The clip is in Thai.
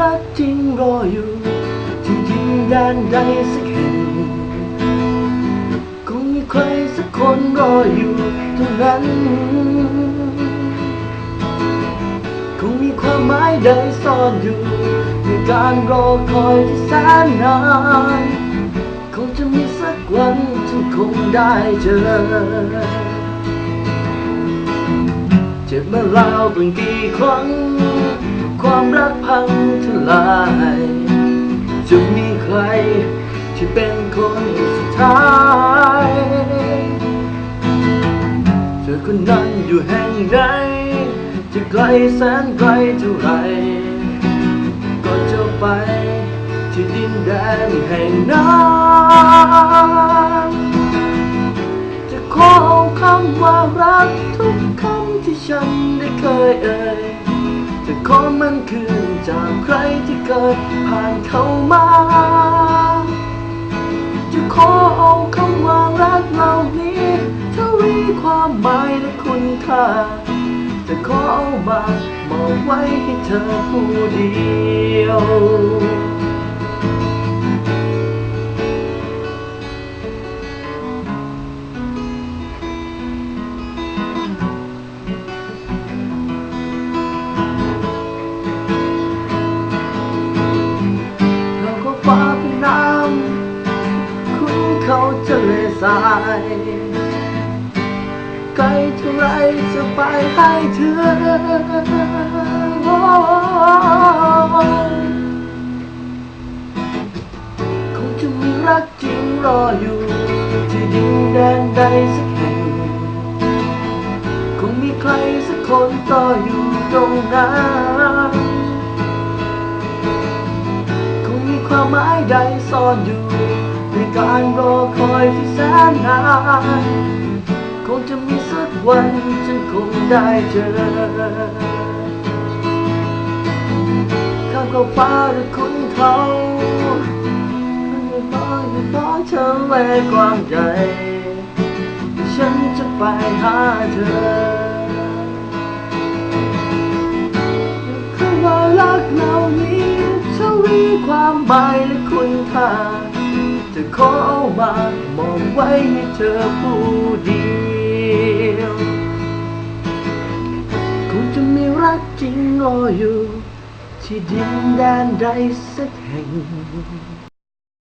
รักจริงรออยู่ที่ดินแดนใดสักแห่งคงมีใครสักคนรออยู่ตรงนั้น คงมีความหมายใดซ่อนอยู่ในการรอคอยที่แสนนานคงจะมีสักวันฉันคงได้เจอเจ็บมาแล้วตั้งกี่ครั้ง ความรักพังทลาย จะมีใครที่เป็นคนสุดท้ายเธอคนนั้นอยู่แห่งใดจะไกลแสนไกลเท่าไรก็จะไปที่ดินแดนแห่งนั้นจะขอคำว่ารักทุกคำที่ฉันได้เคยเอ่ย นคืนจากใครที่เคยผ่านเข้ามา จะขอเอาคำว่ารักเหล่านี้ทวีความหมายและคุณค่า จะขอเอามามอบไว้ให้เธอผู้เดียว เขาทะเลทรายไกลเท่าไรจะไปให้เธอคงจะมีรักจริงรออยู่ ที่ดินแดนใดสักแห่งคงมีใครสักคนต่ออยู่ตรงนั้นคงมีความหมายใดซ่อนอยู่ ในการรอคอยที่แสนนานคงจะมีสักวันฉันคงได้เจอข้ามเขาฟ้าหรือคุณเขาไม่ฟ้าไม่ฟ้าเธอแวกกว้างใหญ่ฉันจะไปหาเธอคำว่ารักเหล่านี้ทวีความหมายและคุณค่า จะขอเอามามองไว้ให้เธอผู้เดียวคงจะมีรักจริงรออยู่ ที่ดินแดนใดสักแห่ง